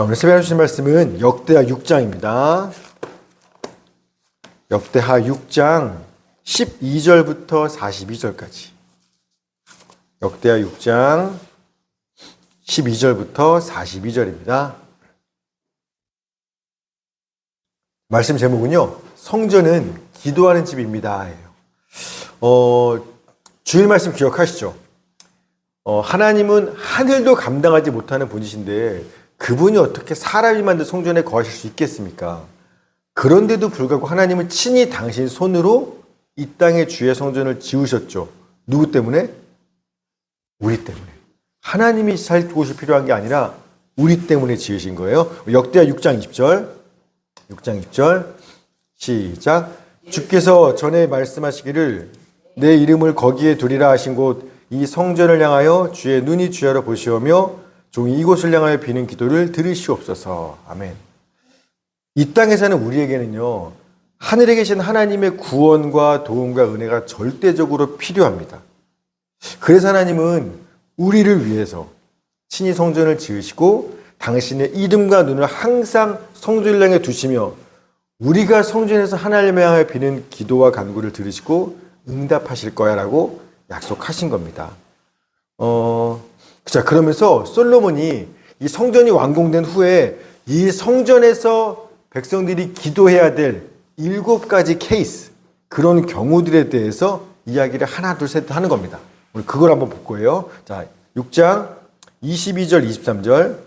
자, 오늘 새벽에 주신 말씀은 역대하 6장입니다. 역대하 6장 12절부터 42절까지. 역대하 6장 12절부터 42절입니다. 말씀 제목은요. 성전은 기도하는 집입니다. 어, 주일 말씀 기억하시죠? 어, 하나님은 하늘도 감당하지 못하는 분이신데 그분이 어떻게 사람이 만든 성전에 거하실 수 있겠습니까? 그런데도 불구하고 하나님은 친히 당신 손으로 이 땅의 주의 성전을 지으셨죠. 누구 때문에? 우리 때문에. 하나님이 살 곳이 필요한 게 아니라 우리 때문에 지으신 거예요. 역대하 6장 20절. 6장 20절. 시작. 주께서 전에 말씀하시기를 내 이름을 거기에 두리라 하신 곳 이 성전을 향하여 주의 눈이 주야로 보시오며 종이 이곳을 향하여 비는 기도를 들으시옵소서. 아멘. 이 땅에 사는 우리에게는요, 하늘에 계신 하나님의 구원과 도움과 은혜가 절대적으로 필요합니다. 그래서 하나님은 우리를 위해서 친히 성전을 지으시고 당신의 이름과 눈을 항상 성전을 향해 두시며 우리가 성전에서 하나님을 향하여 비는 기도와 간구를 들으시고 응답하실 거야라고 약속하신 겁니다. 어, 자, 그러면서 솔로몬이 이 성전이 완공된 후에 이 성전에서 백성들이 기도해야 될 일곱 가지 케이스, 그런 경우들에 대해서 이야기를 하나, 둘, 셋 하는 겁니다. 오늘 그걸 한번 볼 거예요. 자, 6장 22절, 23절.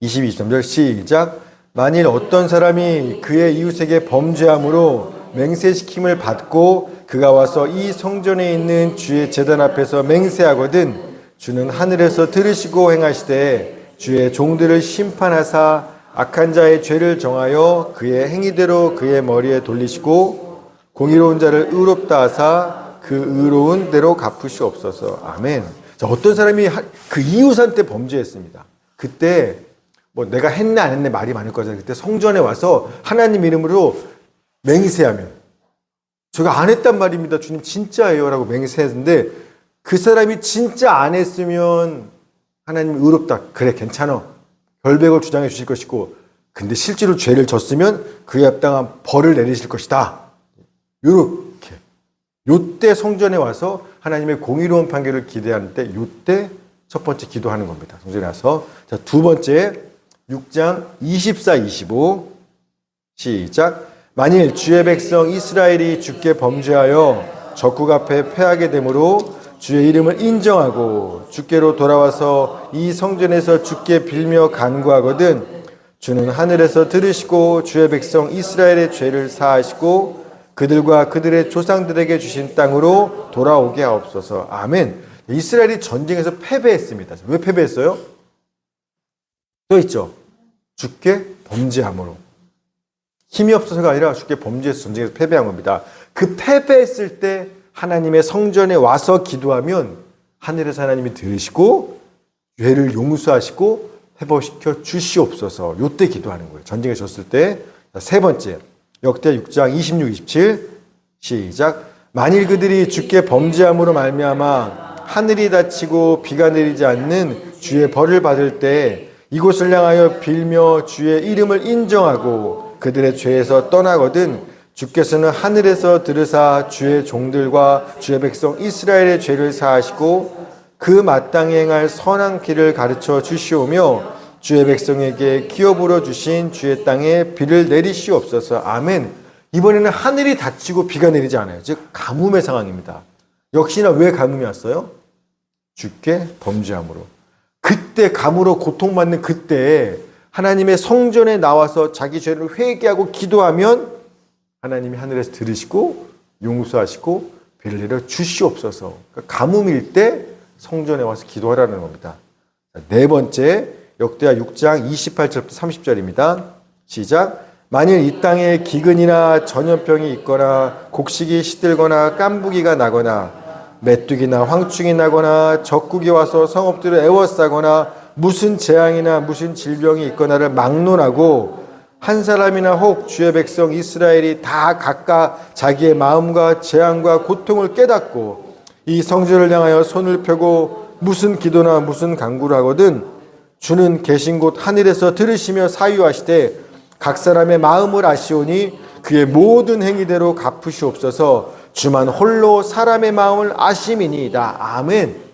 22, 23절 시작. 만일 어떤 사람이 그의 이웃에게 범죄함으로 맹세시킴을 받고 그가 와서 이 성전에 있는 주의 재단 앞에서 맹세하거든 주는 하늘에서 들으시고 행하시되 주의 종들을 심판하사 악한 자의 죄를 정하여 그의 행위대로 그의 머리에 돌리시고 공의로운 자를 의롭다 하사 그 의로운 대로 갚으시옵소서. 아멘. 자, 어떤 사람이 그 이웃한테 범죄했습니다. 그때 뭐 내가 했네 안 했네 말이 많을 거잖아요. 그때 성전에 와서 하나님 이름으로 맹세하면 제가 안 했단 말입니다. 주님 진짜예요. 라고 맹세했는데 그 사람이 진짜 안 했으면 하나님 의롭다. 그래 괜찮아. 결백을 주장해 주실 것이고 근데 실제로 죄를 졌으면 그에 합당한 벌을 내리실 것이다. 요렇게 요때 성전에 와서 하나님의 공의로운 판결을 기대하는 때 요때 첫 번째 기도하는 겁니다. 성전에 와서 자, 두 번째 6장 24, 25 시작 만일 주의 백성 이스라엘이 주께 범죄하여 적국 앞에 패하게 되므로 주의 이름을 인정하고 주께로 돌아와서 이 성전에서 주께 빌며 간구하거든 주는 하늘에서 들으시고 주의 백성 이스라엘의 죄를 사하시고 그들과 그들의 조상들에게 주신 땅으로 돌아오게 하옵소서. 아멘. 이스라엘이 전쟁에서 패배했습니다. 왜 패배했어요? 써 있죠. 주께 범죄함으로. 힘이 없어서가 아니라 주께 범죄해서 전쟁에서 패배한 겁니다. 그 패배했을 때 하나님의 성전에 와서 기도하면 하늘에서 하나님이 들으시고 죄를 용서하시고 회복시켜 주시옵소서. 요때 기도하는 거예요. 전쟁에 졌을 때. 세 번째. 역대 6장 26, 27 시작. 만일 그들이 주께 범죄함으로 말미암아 하늘이 닫히고 비가 내리지 않는 주의 벌을 받을 때 이곳을 향하여 빌며 주의 이름을 인정하고 그들의 죄에서 떠나거든 주께서는 하늘에서 들으사 주의 종들과 주의 백성 이스라엘의 죄를 사하시고 그 마땅히 행할 선한 길을 가르쳐 주시오며 주의 백성에게 기업으로 주신 주의 땅에 비를 내리시옵소서. 아멘. 이번에는 하늘이 닫히고 비가 내리지 않아요. 즉 가뭄의 상황입니다. 역시나 왜 가뭄이 왔어요? 주께 범죄함으로. 그때 감으로 고통받는 그때 하나님의 성전에 나와서 자기 죄를 회개하고 기도하면 하나님이 하늘에서 들으시고 용서하시고 비를 내려 주시옵소서. 그러니까 가뭄일 때 성전에 와서 기도하라는 겁니다. 네 번째 역대하 6장 28절부터 30절입니다. 시작. 만일 이 땅에 기근이나 전염병이 있거나 곡식이 시들거나 깐부기가 나거나 메뚜기나 황충이 나거나 적국이 와서 성읍들을 애워싸거나 무슨 재앙이나 무슨 질병이 있거나를 막론하고 한 사람이나 혹 주의 백성 이스라엘이 다 각각 자기의 마음과 재앙과 고통을 깨닫고 이 성전을 향하여 손을 펴고 무슨 기도나 무슨 간구를 하거든 주는 계신 곳 하늘에서 들으시며 사유하시되 각 사람의 마음을 아시오니 그의 모든 행위대로 갚으시옵소서 주만 홀로 사람의 마음을 아심이니이다. 아멘.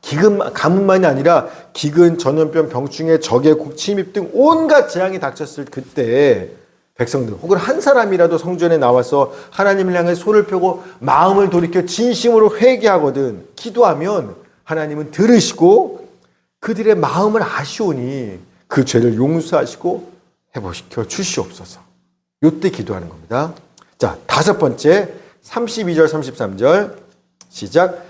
기근 가뭄만이 아니라 기근 전염병 병충해 적의 침입 등 온갖 재앙이 닥쳤을 그때 백성들 혹은 한 사람이라도 성전에 나와서 하나님을 향해 손을 펴고 마음을 돌이켜 진심으로 회개하거든 기도하면 하나님은 들으시고 그들의 마음을 아시오니 그 죄를 용서하시고 회복시켜 주시옵소서. 요때 기도하는 겁니다. 자, 다섯 번째 32절 33절 시작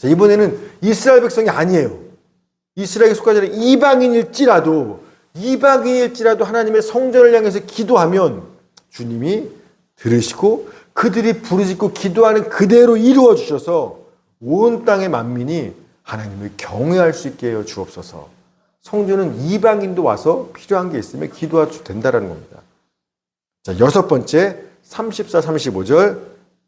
자, 이번에는 이스라엘 백성이 아니에요. 이스라엘에 속하지 않은 이방인일지라도 이방인일지라도 하나님의 성전을 향해서 기도하면 주님이 들으시고 그들이 부르짖고 기도하는 그대로 이루어 주셔서 온 땅의 만민이 하나님을 경외할 수 있게 해 주옵소서. 성전은 이방인도 와서 필요한 게 있으면 기도해도 된다라는 겁니다. 자, 여섯 번째 34, 35절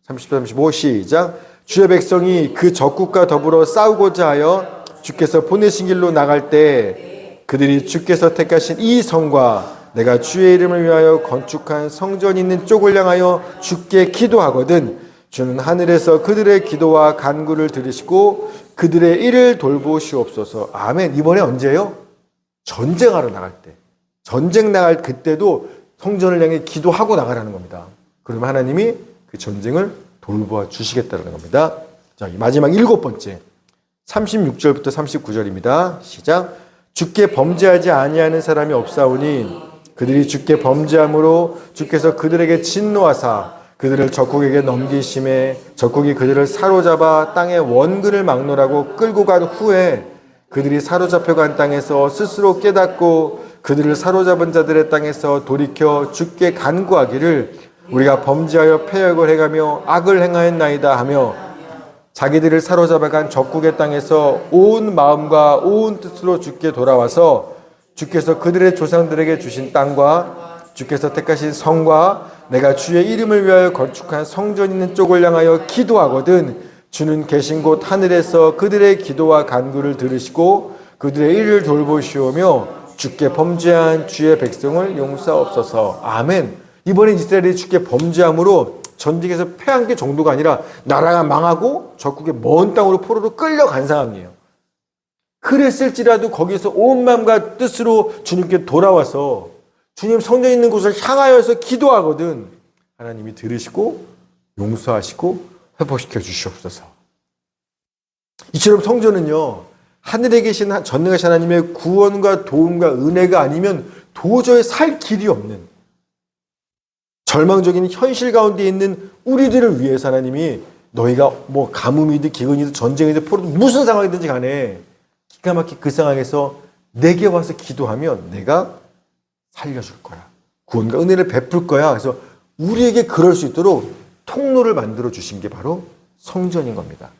34, 35 시작 주의 백성이 그 적국과 더불어 싸우고자 하여 주께서 보내신 길로 나갈 때 그들이 주께서 택하신 이 성과 내가 주의 이름을 위하여 건축한 성전 있는 쪽을 향하여 주께 기도하거든 주는 하늘에서 그들의 기도와 간구를 들으시고 그들의 일을 돌보시옵소서. 아멘. 이번에 언제요? 전쟁하러 나갈 때. 전쟁 나갈 그때도 성전을 향해 기도하고 나가라는 겁니다. 그러면 하나님이 그 전쟁을 돌보아 주시겠다는 겁니다. 자, 마지막 일곱 번째. 36절부터 39절입니다. 시작. 주께 범죄하지 아니하는 사람이 없사오니 그들이 주께 범죄함으로 주께서 그들에게 진노하사 그들을 적국에게 넘기심에 적국이 그들을 사로잡아 땅의 원근을 막노라고 끌고 간 후에 그들이 사로잡혀 간 땅에서 스스로 깨닫고 그들을 사로잡은 자들의 땅에서 돌이켜 주께 간구하기를 우리가 범죄하여 패역을 해가며 악을 행하였나이다 하며 자기들을 사로잡아간 적국의 땅에서 온 마음과 온 뜻으로 주께 돌아와서 주께서 그들의 조상들에게 주신 땅과 주께서 택하신 성과 내가 주의 이름을 위하여 건축한 성전 있는 쪽을 향하여 기도하거든 주는 계신 곳 하늘에서 그들의 기도와 간구를 들으시고 그들의 일을 돌보시오며 주께 범죄한 주의 백성을 용서옵소서. 아멘. 이번에 이스라엘이 주께 범죄함으로 전쟁에서 패한 게 정도가 아니라 나라가 망하고 적국의 먼 땅으로 포로로 끌려간 상황이에요. 그랬을지라도 거기서 온 마음과 뜻으로 주님께 돌아와서 주님 성전 있는 곳을 향하여서 기도하거든 하나님이 들으시고 용서하시고 회복시켜 주시옵소서. 이처럼 성전은요 하늘에 계신 전능하신 하나님의 구원과 도움과 은혜가 아니면 도저히 살 길이 없는 절망적인 현실 가운데 있는 우리들을 위해서 하나님이 너희가 뭐 가뭄이든 기근이든 전쟁이든 포로든 무슨 상황이든지 간에 기가 막히게 그 상황에서 내게 와서 기도하면 내가 살려줄 거야. 구원과 은혜를 베풀 거야. 그래서 우리에게 그럴 수 있도록 통로를 만들어 주신 게 바로 성전인 겁니다.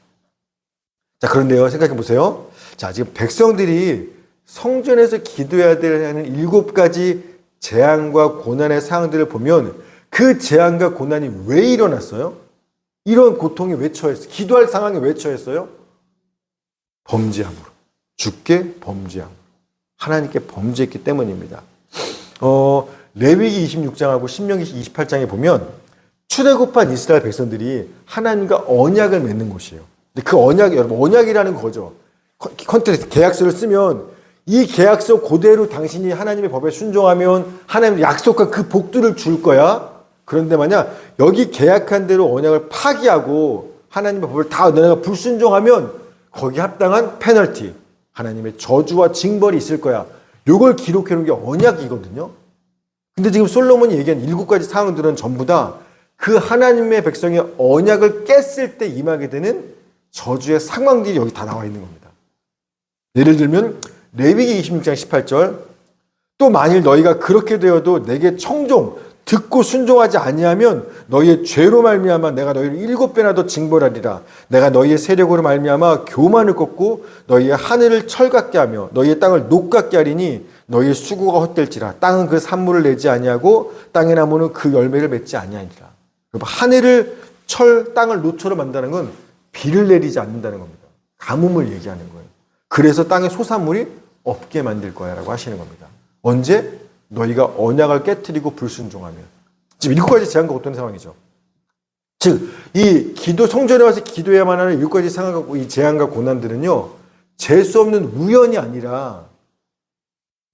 자, 그런데요, 생각해 보세요. 자, 지금 백성들이 성전에서 기도해야 되는 일곱 가지 재앙과 고난의 상황들을 보면 그 재앙과 고난이 왜 일어났어요? 이런 고통이 왜 처했어요? 기도할 상황이 왜 처했어요? 범죄함으로. 죽게 범죄함. 하나님께 범죄했기 때문입니다. 어, 레위기 26장하고 신명기 28장에 보면 출애굽한 이스라엘 백성들이 하나님과 언약을 맺는 곳이에요. 근데 그 언약, 여러분, 언약이라는 거죠. 컨트랙트, 계약서를 쓰면 이 계약서 그대로 당신이 하나님의 법에 순종하면 하나님 약속한 그 복들을 줄 거야. 그런데 만약 여기 계약한 대로 언약을 파기하고 하나님의 법을 다 너네가 불순종하면 거기 합당한 페널티, 하나님의 저주와 징벌이 있을 거야. 요걸 기록해 놓은 게 언약이거든요. 근데 지금 솔로몬이 얘기한 일곱 가지 사항들은 전부 다 그 하나님의 백성의 언약을 깼을 때 임하게 되는 저주의 상황들이 여기 다 나와 있는 겁니다. 예를 들면 레위기 26장 18절 또 만일 너희가 그렇게 되어도 내게 청종 듣고 순종하지 아니하면 너희의 죄로 말미암아 내가 너희를 일곱 배나 더 징벌하리라. 내가 너희의 세력으로 말미암아 교만을 꺾고 너희의 하늘을 철같게 하며 너희의 땅을 녹같게 하리니 너희의 수고가 헛될지라. 땅은 그 산물을 내지 아니하고 땅의 나무는 그 열매를 맺지 아니하니라. 하늘을 철 땅을 노처럼 만다는 건 비를 내리지 않는다는 겁니다. 가뭄을 얘기하는 거예요. 그래서 땅에 소산물이 없게 만들 거야라고 하시는 겁니다. 언제 너희가 언약을 깨뜨리고 불순종하면 지금 일곱 가지 제한과 어떤 상황이죠. 즉, 이 기도 성전에 와서 기도해야만 하는 일곱 가지 상황과 이 제한과 고난들은요, 재수 없는 우연이 아니라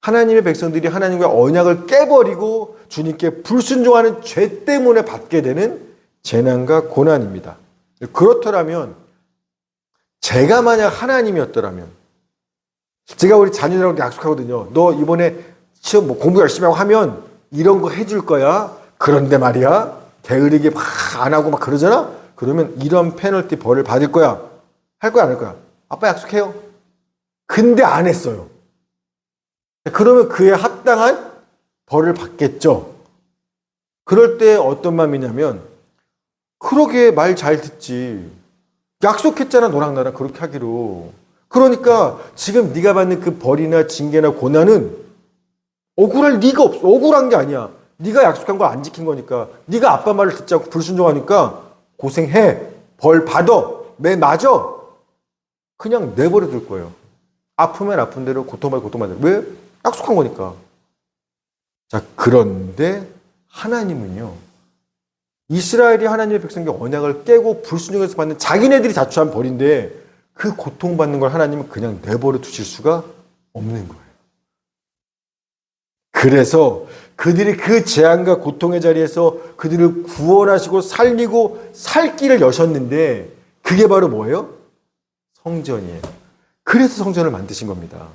하나님의 백성들이 하나님과 언약을 깨버리고 주님께 불순종하는 죄 때문에 받게 되는 재난과 고난입니다. 그렇더라면 제가 만약 하나님이었더라면 제가 우리 자녀들하고 약속하거든요. 너 이번에 시험 뭐 공부 열심히 하고 하면 이런 거 해줄 거야. 그런데 말이야 게으르게 막 안 하고 막 그러잖아. 그러면 이런 페널티 벌을 받을 거야. 할 거야 안 할 거야? 아빠 약속해요. 근데 안 했어요. 그러면 그에 합당한 벌을 받겠죠. 그럴 때 어떤 마음이냐면 그러게 말 잘 듣지. 약속했잖아 너랑 나랑 그렇게 하기로. 그러니까 지금 네가 받는 그 벌이나 징계나 고난은 억울할 리가 없어. 억울한 게 아니야. 네가 약속한 거안 지킨 거니까. 네가 아빠 말을 듣지 않고 불순종하니까 고생해. 벌 받아. 매 맞아. 그냥 내버려 둘 거예요. 아프면 아픈 대로 고통받으면 고통받는 대로. 왜? 약속한 거니까. 자, 그런데 하나님은요. 이스라엘이 하나님의 백성에게 언약을 깨고 불순종해서 받는 자기네들이 자초한 벌인데 그 고통받는 걸 하나님은 그냥 내버려 두실 수가 없는 거예요. 그래서 그들이 그 재앙과 고통의 자리에서 그들을 구원하시고 살리고 살 길을 여셨는데 그게 바로 뭐예요? 성전이에요. 그래서 성전을 만드신 겁니다.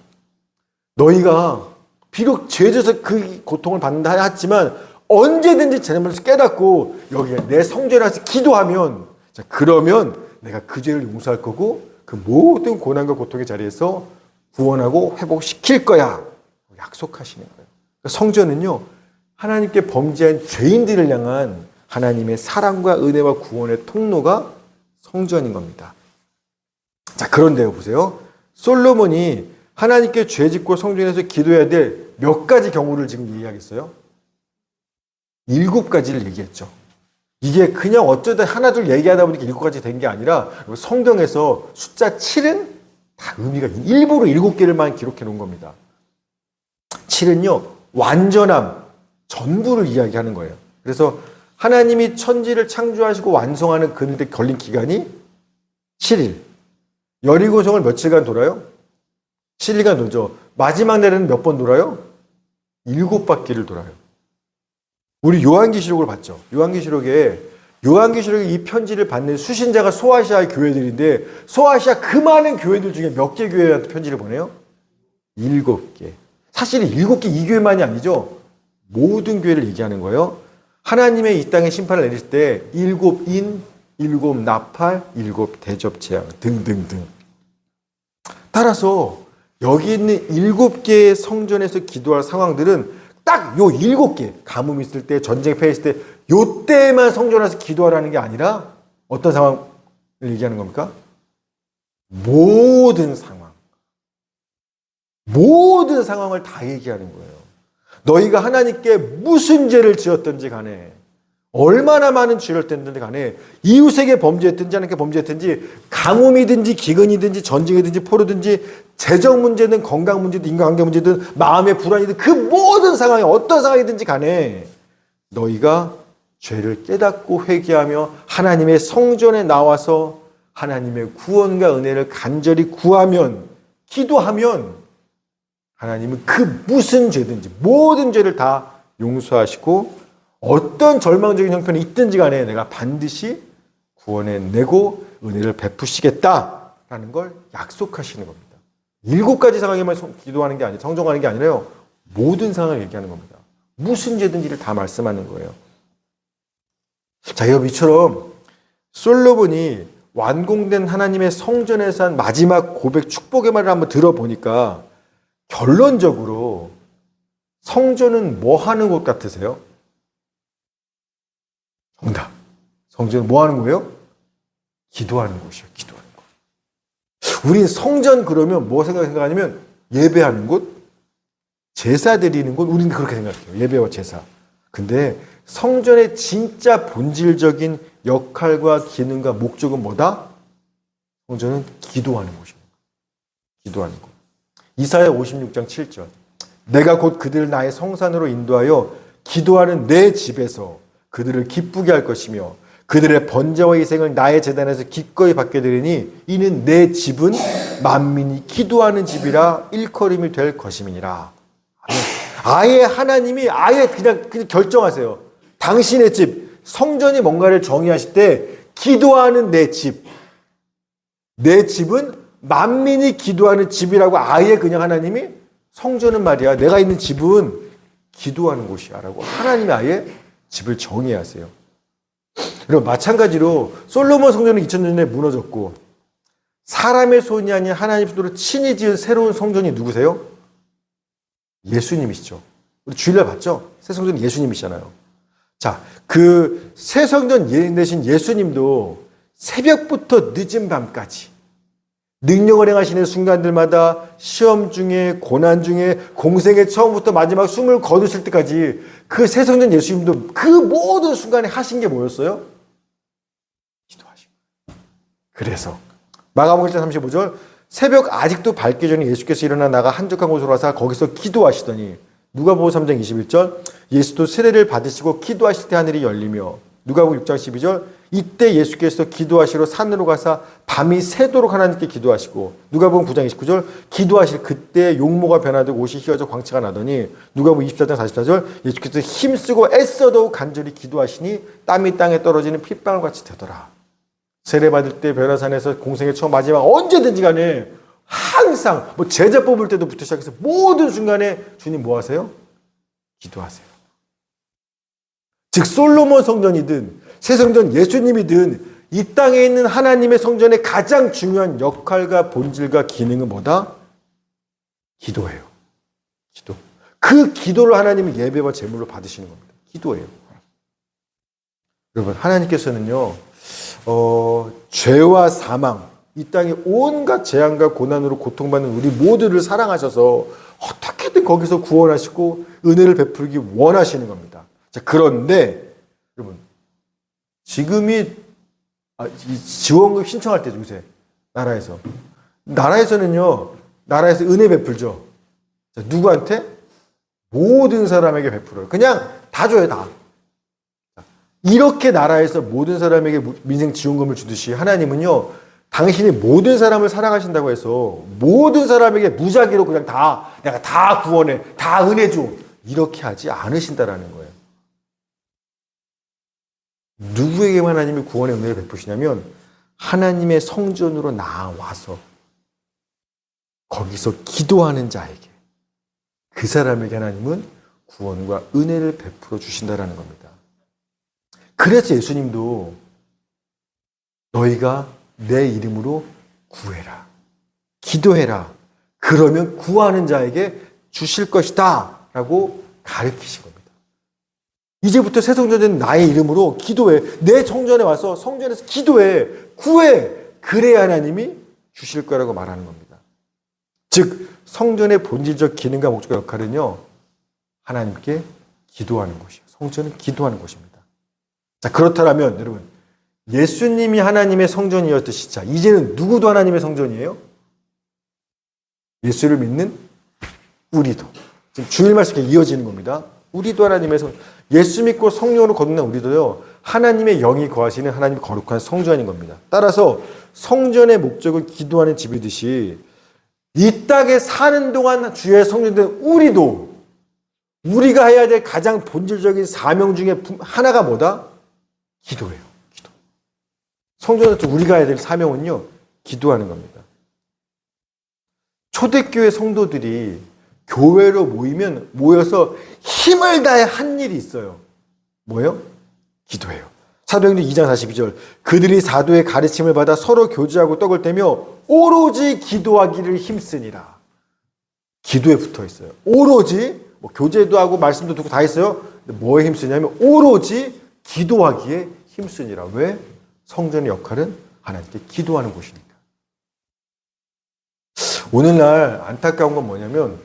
너희가 비록 죄져서 그 고통을 받는다 했지만 언제든지 잘못을 깨닫고 여기에 내 성전에 와서 기도하면 자 그러면 내가 그 죄를 용서할 거고 그 모든 고난과 고통의 자리에서 구원하고 회복시킬 거야. 약속하시는 거예요. 그러니까 성전은요, 하나님께 범죄한 죄인들을 향한 하나님의 사랑과 은혜와 구원의 통로가 성전인 겁니다. 자, 그런데요, 보세요. 솔로몬이 하나님께 죄 짓고 성전에서 기도해야 될 몇 가지 경우를 지금 얘기하겠어요? 일곱 가지를 얘기했죠. 이게 그냥 어쩌다 하나둘 얘기하다 보니까 일곱 가지 된 게 아니라 성경에서 숫자 7은 다 의미가 일부러 일곱 개를만 기록해 놓은 겁니다. 7은요, 완전함, 전부를 이야기하는 거예요. 그래서 하나님이 천지를 창조하시고 완성하는 그는데 걸린 기간이 7일. 여리고성을 며칠간 돌아요? 7일간 돌죠. 마지막 날에는 몇 번 돌아요? 일곱 바퀴를 돌아요. 우리 요한계시록을 봤죠. 요한계시록에 요한계시록에 이 편지를 받는 수신자가 소아시아의 교회들인데 소아시아 그 많은 교회들 중에 몇 개 교회한테 편지를 보내요? 일곱 개. 사실 일곱 개 이 교회만이 아니죠. 모든 교회를 얘기하는 거예요. 하나님의 이 땅에 심판을 내릴 때 일곱 인, 일곱 나팔, 일곱 대접 재앙 등등등. 따라서 여기 있는 일곱 개의 성전에서 기도할 상황들은 딱 요 일곱 개 가뭄 있을 때 전쟁 패했을 때 요 때만 성전에서 기도하라는 게 아니라 어떤 상황을 얘기하는 겁니까? 모든 상황. 모든 상황을 다 얘기하는 거예요. 너희가 하나님께 무슨 죄를 지었든지 간에 얼마나 많은 죄를 땠든지 간에 이웃에게 범죄했든지 하나님께 범죄했든지 가뭄이든지 기근이든지 전쟁이든지 포로든지 재정 문제든 건강 문제든 인간관계 문제든 마음의 불안이든 그 모든 상황이 어떤 상황이든지 간에 너희가 죄를 깨닫고 회개하며 하나님의 성전에 나와서 하나님의 구원과 은혜를 간절히 구하면 기도하면 하나님은 그 무슨 죄든지 모든 죄를 다 용서하시고 어떤 절망적인 형편이 있든지 간에 내가 반드시 구원해 내고 은혜를 베푸시겠다라는 걸 약속하시는 겁니다. 일곱 가지 상황에만 기도하는 게 아니라 성정하는 게 아니라요. 모든 상황을 얘기하는 겁니다. 무슨 죄든지를 다 말씀하는 거예요. 자, 여러분 이처럼 솔로몬이 완공된 하나님의 성전에서 한 마지막 고백 축복의 말을 한번 들어보니까 결론적으로 성전은 뭐 하는 곳 같으세요? 정답. 성전은 뭐 하는 거예요? 기도하는 곳이요. 기도하는 곳. 우린 성전 그러면 뭐 생각 생각하냐면 예배하는 곳, 제사 드리는 곳. 우리는 그렇게 생각해요. 예배와 제사. 근데 성전의 진짜 본질적인 역할과 기능과 목적은 뭐다? 성전은 기도하는 곳입니다. 기도하는 곳. 이사야 56장 7절. 내가 곧 그들을 나의 성산으로 인도하여 기도하는 내 집에서 그들을 기쁘게 할 것이며 그들의 번제와 희생을 나의 재단에서 기꺼이 받게 되리니 이는 내 집은 만민이 기도하는 집이라 일컬음이 될 것임이니라. 아예 하나님이 아예 그냥, 그냥 결정하세요. 당신의 집, 성전이 뭔가를 정의하실 때 기도하는 내 집, 내 집은 만민이 기도하는 집이라고 아예 그냥 하나님이 성전은 말이야. 내가 있는 집은 기도하는 곳이야. 라고 하나님이 아예 집을 정의하세요. 여러분, 마찬가지로 솔로몬 성전은 2000년 전에 무너졌고 사람의 손이 아닌 하나님 손으로 친히 지은 새로운 성전이 누구세요? 예수님이시죠. 우리 주일날 봤죠? 새 성전 예수님이시잖아요. 자, 그 새 성전 예- 대신 예수님도 새벽부터 늦은 밤까지 능력을 행하시는 순간들마다 시험 중에 고난 중에 공생의 처음부터 마지막 숨을 거두실 때까지 그새 성전 예수님도 그 모든 순간에 하신 게 뭐였어요? 기도하신 거예요. 그래서 마가복음 1장 35절 새벽 아직도 밝기 전에 예수께서 일어나 나가 한적한 곳으로 와서 거기서 기도하시더니 누가복음 3장 21절 예수도 세례를 받으시고 기도하실 때 하늘이 열리며 누가복음 6장 12절 이때 예수께서 기도하시러 산으로 가사 밤이 새도록 하나님께 기도하시고 누가복음 9장 29절 기도하실 그때 용모가 변화되고 옷이 휘어져 광채가 나더니 누가복음 24장 44절 예수께서 힘쓰고 애써도 간절히 기도하시니 땀이 땅에 떨어지는 핏방울 같이 되더라. 세례 받을 때 변화산에서 공생의 처음 마지막 언제든지 간에 항상 뭐 제자 뽑을 때도부터 시작해서 모든 순간에 주님 뭐 하세요? 기도하세요. 즉 솔로몬 성전이든 새 성전 예수님이 든 이 땅에 있는 하나님의 성전의 가장 중요한 역할과 본질과 기능은 뭐다? 기도예요. 기도. 그 기도를 하나님이 예배와 제물로 받으시는 겁니다. 기도예요. 여러분 하나님께서는요. 어, 죄와 사망, 이 땅에 온갖 재앙과 고난으로 고통받는 우리 모두를 사랑하셔서 어떻게든 거기서 구원하시고 은혜를 베풀기 원하시는 겁니다. 자, 그런데 여러분 지금이 아, 이 지원금 신청할 때죠, 요새 나라에서 나라에서는요, 나라에서 은혜 베풀죠. 자, 누구한테? 모든 사람에게 베풀어요. 그냥 다 줘요, 다. 이렇게 나라에서 모든 사람에게 민생 지원금을 주듯이 하나님은요, 당신이 모든 사람을 사랑하신다고 해서 모든 사람에게 무작위로 그냥 다 내가 다 구원해, 다 은혜 줘 이렇게 하지 않으신다라는 거예요. 누구에게만 하나님이 구원의 은혜를 베푸시냐면 하나님의 성전으로 나와서 거기서 기도하는 자에게 그 사람에게 하나님은 구원과 은혜를 베풀어 주신다라는 겁니다. 그래서 예수님도 너희가 내 이름으로 구해라. 기도해라. 그러면 구하는 자에게 주실 것이다. 라고 겁니다. 이제부터 새 성전은 나의 이름으로 기도해. 내 성전에 와서 성전에서 기도해. 구해. 그래야 하나님이 주실 거라고 말하는 겁니다. 즉, 성전의 본질적 기능과 목적과 역할은요, 하나님께 기도하는 곳이에요. 성전은 기도하는 곳입니다. 자, 그렇다면 여러분, 예수님이 하나님의 성전이었듯이 자, 이제는 누구도 하나님의 성전이에요? 예수를 믿는 우리도. 지금 주일 말씀에 이어지는 겁니다. 우리도 하나님의 성, 예수 믿고 성령으로 거듭난 우리도요, 하나님의 영이 거하시는 하나님 거룩한 성전인 겁니다. 따라서 성전의 목적은 기도하는 집이듯이 이 땅에 사는 동안 주의 성전된 우리도 우리가 해야 될 가장 본질적인 사명 중에 하나가 뭐다? 기도예요. 기도. 성전에서 우리가 해야 될 사명은요, 기도하는 겁니다. 초대교회 성도들이 교회로 모이면 모여서 힘을 다해 한 일이 있어요. 뭐예요? 기도해요. 사도행전 2장 42절. 그들이 사도의 가르침을 받아 서로 교제하고 떡을 떼며 오로지 기도하기를 힘쓰니라. 기도에 붙어 있어요. 오로지 뭐 교제도 하고 말씀도 듣고 다 했어요. 뭐에 힘쓰냐면 오로지 기도하기에 힘쓰니라. 왜? 성전의 역할은 하나님께 기도하는 곳이니까. 오늘날 안타까운 건 뭐냐면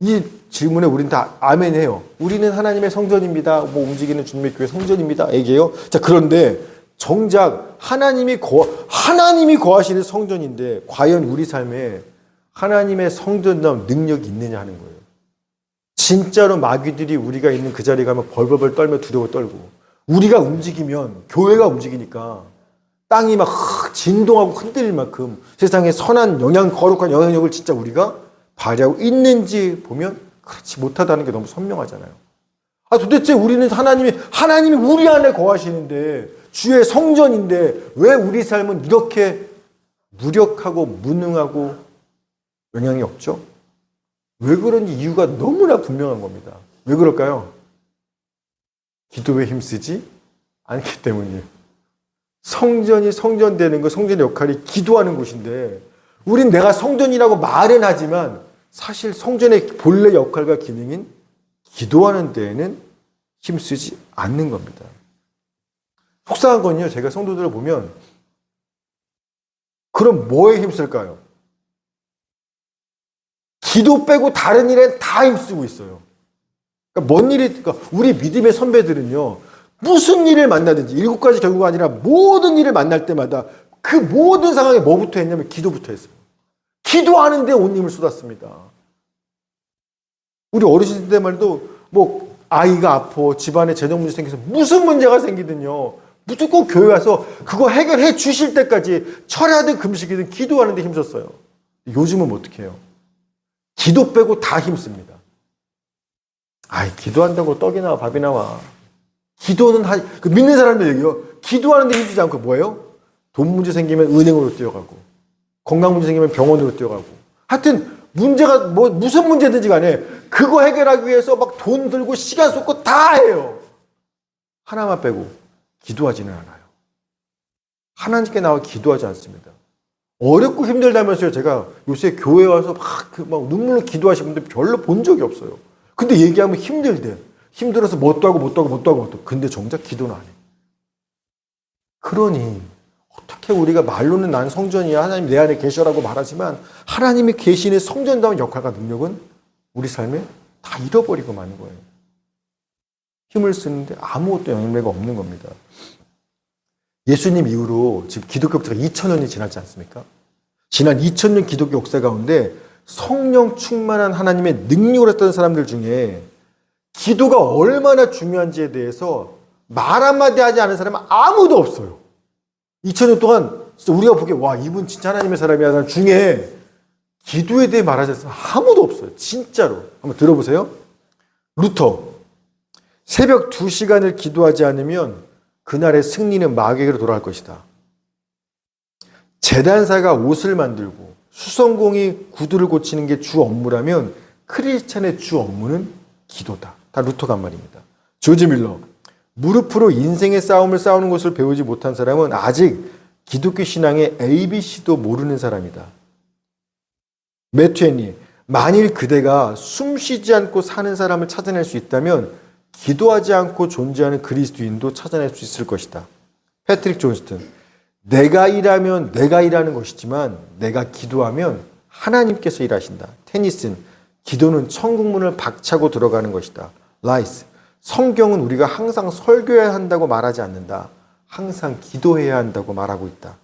이 질문에 우리는 다 아멘해요. 우리는 하나님의 성전입니다. 뭐 움직이는 주님의 교회 성전입니다. 얘기해요. 자 그런데 정작 하나님이 거 하나님이 거하시는 성전인데 과연 우리 삶에 하나님의 성전다운 능력이 있느냐 하는 거예요. 진짜로 마귀들이 우리가 있는 그 자리에 가면 벌벌벌 떨며 두려워 떨고 우리가 움직이면 교회가 움직이니까 땅이 막 진동하고 흔들릴 만큼 세상에 선한 영향 거룩한 영향력을 진짜 우리가 발휘하고 있는지 보면 그렇지 못하다는 게 너무 선명하잖아요. 아 도대체 우리는 하나님이 하나님이 우리 안에 거하시는데 주의 성전인데 왜 우리 삶은 이렇게 무력하고 무능하고 영향이 없죠? 왜 그런지 이유가 너무나 분명한 겁니다. 왜 그럴까요? 기도에 힘쓰지 않기 때문이에요. 성전이 성전되는 거, 성전의 역할이 기도하는 곳인데, 우린 내가 성전이라고 말은 하지만, 사실 성전의 본래 역할과 기능인 기도하는 데에는 힘쓰지 않는 겁니다. 속상한 건요, 제가 성도들을 보면, 그럼 뭐에 힘쓸까요? 기도 빼고 다른 일에 다 힘쓰고 있어요. 그러니까 뭔 일이, 그러니까 우리 믿음의 선배들은요, 무슨 일을 만나든지, 일곱 가지 결과가 아니라 모든 일을 만날 때마다 그 모든 상황에 뭐부터 했냐면 기도부터 했어요. 기도하는데 온 힘을 쏟았습니다. 우리 어르신 때만 해도 뭐 아이가 아파, 집안에 재정 문제 생겨서 무슨 문제가 생기든요. 무조건 교회 와서 그거 해결해 주실 때까지 철야든 금식이든 기도하는데 힘썼어요. 요즘은 어떻게 해요? 기도 빼고 다 힘씁니다. 아이, 기도한다고 떡이 나와, 밥이 나와. 기도는 하, 그 믿는 사람들 얘기요. 기도하는데 힘주지 않고 뭐예요? 돈 문제 생기면 은행으로 뛰어가고, 건강 문제 생기면 병원으로 뛰어가고. 하여튼, 문제가 뭐, 무슨 문제든지 간에 그거 해결하기 위해서 막 돈 들고 시간 쏟고 다 해요. 하나만 빼고 기도하지는 않아요. 하나님께 나와 기도하지 않습니다. 어렵고 힘들다면서요. 제가 요새 교회 와서 막, 그 막 눈물로 기도하시는 분들 별로 본 적이 없어요. 근데 얘기하면 힘들대. 힘들어서 뭣도 하고 뭣도 하고 뭣도 하고 뭣도. 근데 정작 기도는 안 해. 그러니 우리가 말로는 난 성전이야 하나님 내 안에 계셔라고 말하지만 하나님이 계시는 성전다운 역할과 능력은 우리 삶에 다 잃어버리고 마는 거예요. 힘을 쓰는데 아무것도 영향력이 없는 겁니다. 예수님 이후로 지금 기독교 역사가 2000년이 지났지 않습니까? 지난 2000년 기독교 역사 가운데 성령 충만한 하나님의 능력을 했던 사람들 중에 기도가 얼마나 중요한지에 대해서 말 한마디 하지 않은 사람은 아무도 없어요. 2000년 동안 진짜 우리가 보기에 와 이분 진짜 하나님의 사람이야 사람 중에 기도에 대해 말하지 사람 아무도 없어요. 진짜로. 한번 들어보세요. 루터 새벽 2시간을 기도하지 않으면 그날의 승리는 마귀에게로 돌아갈 것이다. 재단사가 옷을 만들고 수성공이 구두를 고치는 게 주 업무라면 크리스찬의 주 업무는 기도다. 다 루터가 한 말입니다. 조지 밀러 무릎으로 인생의 싸움을 싸우는 것을 배우지 못한 사람은 아직 기독교 신앙의 ABC도 모르는 사람이다. 매튜애니 만일 그대가 숨 쉬지 않고 사는 사람을 찾아낼 수 있다면 기도하지 않고 존재하는 그리스도인도 찾아낼 수 있을 것이다. 패트릭 존스턴 내가 일하면 내가 일하는 것이지만 내가 기도하면 하나님께서 일하신다. 테니슨 기도는 천국문을 박차고 들어가는 것이다. 라이스 성경은 우리가 항상 설교해야 한다고 말하지 않는다. 항상 기도해야 한다고 말하고 있다.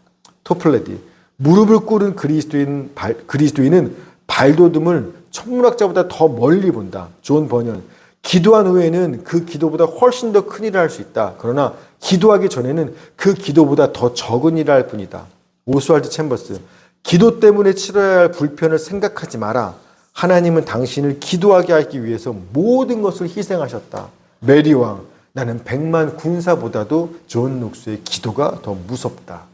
토플레디 무릎을 꿇은 그리스도인 발, 그리스도인은 발돋움을 천문학자보다 더 멀리 본다. 존 버년 기도한 후에는 그 기도보다 훨씬 더 큰 일을 할 수 있다. 그러나 기도하기 전에는 그 기도보다 더 적은 일을 할 뿐이다. 오스왈드 챔버스. 기도 때문에 치러야 할 불편을 생각하지 마라. 하나님은 당신을 기도하게 하기 위해서 모든 것을 희생하셨다. 메리 왕. 나는 백만 군사보다도 존 녹수의 기도가 더 무섭다.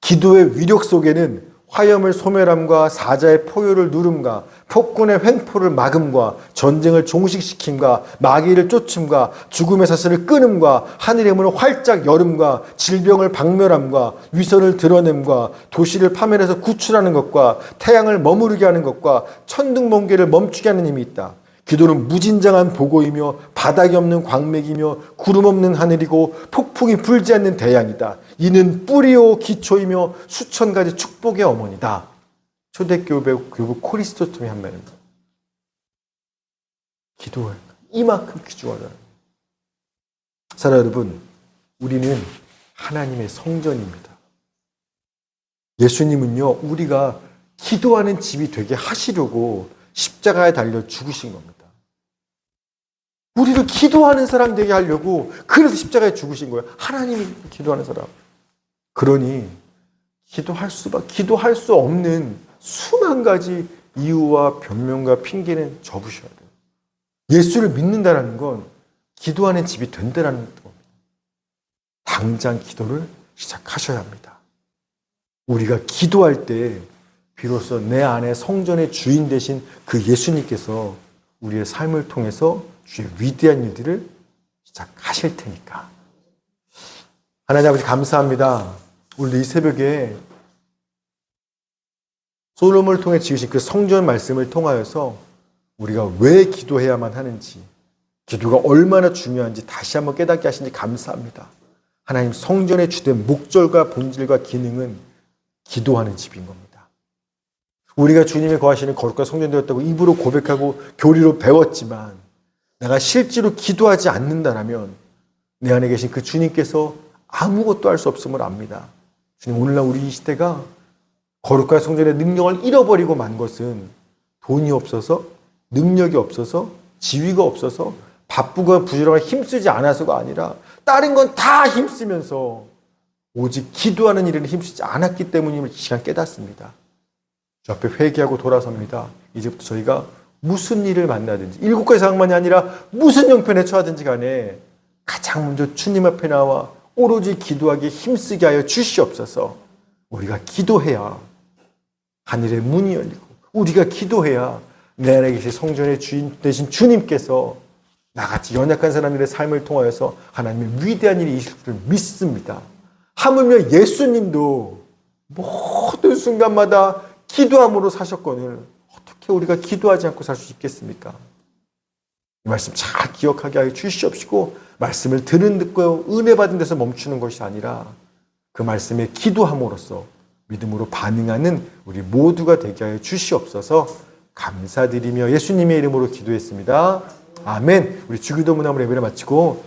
기도의 위력 속에는 화염을 소멸함과 사자의 포효를 누름과 폭군의 횡포를 막음과 전쟁을 종식시킴과 마귀를 쫓음과 죽음의 사슬을 끊음과 하늘의 문을 활짝 열음과 질병을 박멸함과 위선을 드러냄과 도시를 파멸해서 구출하는 것과 태양을 머무르게 하는 것과 천둥 번개를 멈추게 하는 힘이 있다. 기도는 무진장한 보고이며 바닥이 없는 광맥이며 구름 없는 하늘이고 폭풍이 불지 않는 대양이다. 이는 뿌리요 기초이며 수천 가지 축복의 어머니다. 초대교회 교부 코리스토톰이 한 말입니다. 기도할 이만큼 귀중하다. 사랑 여러분, 우리는 하나님의 성전입니다. 예수님은요, 우리가 기도하는 집이 되게 하시려고 십자가에 달려 죽으신 겁니다. 우리를 기도하는 사람 되게 하려고 그래서 십자가에 죽으신 거예요. 하나님이 기도하는 사람. 그러니 기도할 수밖 기도할 수 없는 수만 가지 이유와 변명과 핑계는 접으셔야 돼요. 예수를 믿는다는 건 기도하는 집이 된다는 겁니다. 당장 기도를 시작하셔야 합니다. 우리가 기도할 때 비로소 내 안에 성전의 주인 되신 그 예수님께서 우리의 삶을 통해서 주의 위대한 일들을 시작하실 테니까. 하나님 아버지 감사합니다. 오늘 이 새벽에 솔로몬을 통해 지으신 그 성전 말씀을 통하여서 우리가 왜 기도해야만 하는지, 기도가 얼마나 중요한지 다시 한번 깨닫게 하시니 감사합니다. 하나님 성전의 주된 목적과 본질과 기능은 기도하는 집인 겁니다. 우리가 주님의 거하시는 거룩한 성전 되었다고 입으로 고백하고 교리로 배웠지만 내가 실제로 기도하지 않는다라면 내 안에 계신 그 주님께서 아무것도 할 수 없음을 압니다. 주님 오늘날 우리 이 시대가 거룩한 성전의 능력을 잃어버리고 만 것은 돈이 없어서 능력이 없어서 지위가 없어서 바쁘고 부지런하게 힘쓰지 않아서가 아니라 다른 건 다 힘쓰면서 오직 기도하는 일에는 힘쓰지 않았기 때문임을 이 시간 깨닫습니다. 주 앞에 회개하고 돌아섭니다. 이제부터 저희가 무슨 일을 만나든지 일곱 가지 상황만이 아니라 무슨 형편에 처하든지 간에 가장 먼저 주님 앞에 나와 오로지 기도하기에 힘쓰게 하여 주시옵소서. 우리가 기도해야 하늘의 문이 열리고 우리가 기도해야 내 안에 계신 성전의 주인 되신 주님께서 나같이 연약한 사람들의 삶을 통하여서 하나님의 위대한 일이 있을 줄 믿습니다. 하물며 예수님도 모든 순간마다 기도함으로 사셨거늘 어떻게 우리가 기도하지 않고 살 수 있겠습니까? 이 말씀 잘 기억하게 하여 주시옵시고 말씀을 들은 듣고 은혜 받은 데서 멈추는 것이 아니라 그 말씀에 기도함으로써 믿음으로 반응하는 우리 모두가 되게 하여 주시옵소서 감사드리며 예수님의 이름으로 기도했습니다. 아멘. 우리 주기도 문화물 예배를 마치고